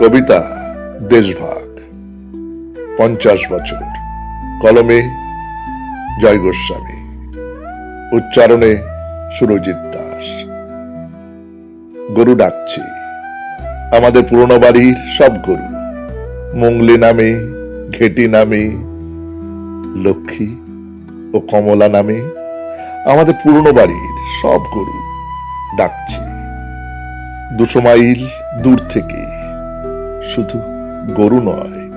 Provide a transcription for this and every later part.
কবিতা, দেশভাগ, পঞ্চাশ বছর, কলমে, জয় গোস্বামী, উচ্চারণে সুরজিৎ দাস। গরু ডাকছি, আমাদের পুরনো বাড়ির সব গরু মুঙ্গলি নামে, ঘেটি নামে, লক্ষ্মী ও কমলা নামে, আমাদের পুরনো বাড়ির সব গরু ডাকছি। দুশো মাইল দূর থেকে শুধু গরু নয়,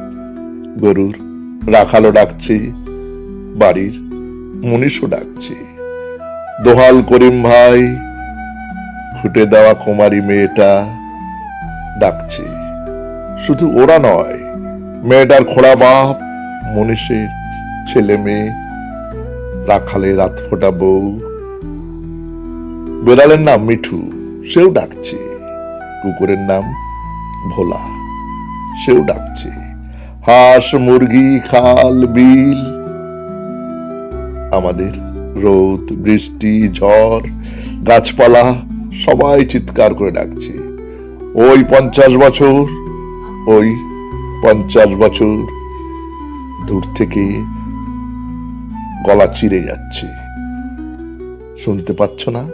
গরুর রাখালো ডাকছে, বাড়ির মুনিশও ডাকছে। দোহাল করিম ভাই ফুটে দেওয়া কুমারী মেয়েটা ডাকছে। শুধু ওরা নয়, মেয়েটার খোড়া বাপ, মনীষের ছেলে মেয়ে রাখালে রাত ফোটা বউ। বেড়ালের নাম মিঠু, সেও ডাকছে। কুকুরের নাম ভোলা। সেও ডাকছে। হাঁস, মুরগি, খাল, বিল। আমাদের রোদ, বৃষ্টি, ঝড়, গাছপালা সবাই চিৎকার করে ডাকছে। ওই পঞ্চাশ বছর, ওই পঞ্চাশ বছর দূর থেকে গলা চিরে যাচ্ছে। শুনতে পাচ্ছ না?